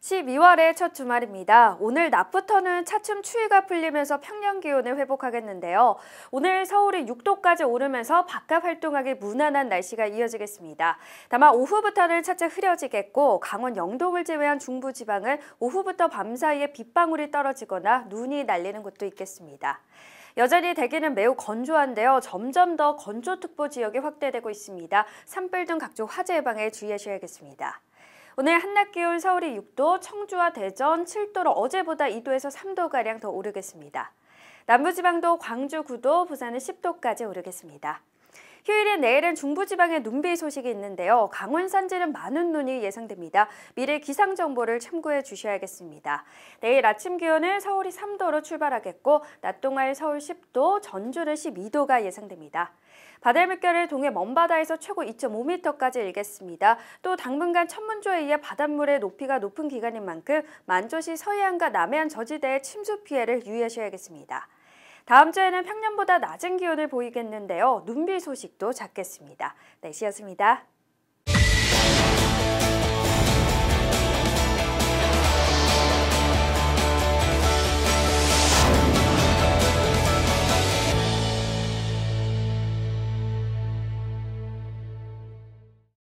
12월의 첫 주말입니다. 오늘 낮부터는 차츰 추위가 풀리면서 평년 기온을 회복하겠는데요. 오늘 서울이 6도까지 오르면서 바깥 활동하기 무난한 날씨가 이어지겠습니다. 다만 오후부터는 차차 흐려지겠고 강원 영동을 제외한 중부 지방은 오후부터 밤 사이에 빗방울이 떨어지거나 눈이 날리는 곳도 있겠습니다. 여전히 대기는 매우 건조한데요. 점점 더 건조특보 지역이 확대되고 있습니다. 산불 등 각종 화재 예방에 주의하셔야겠습니다. 오늘 한낮 기온 서울이 6도, 청주와 대전 7도로 어제보다 2도에서 3도가량 더 오르겠습니다. 남부지방도 광주 9도, 부산은 10도까지 오르겠습니다. 휴일인 내일은 중부지방에 눈비 소식이 있는데요. 강원 산지는 많은 눈이 예상됩니다. 미래 기상 정보를 참고해 주셔야겠습니다. 내일 아침 기온은 서울이 3도로 출발하겠고 낮 동안 서울 10도, 전주는 12도가 예상됩니다. 바다 물결을 동해 먼바다에서 최고 2.5m까지 일겠습니다. 또 당분간 천문조에 의해 바닷물의 높이가 높은 기간인 만큼 만조시 서해안과 남해안 저지대의 침수 피해를 유의하셔야겠습니다. 다음 주에는 평년보다 낮은 기온을 보이겠는데요. 눈비 소식도 작겠습니다. 날씨였습니다.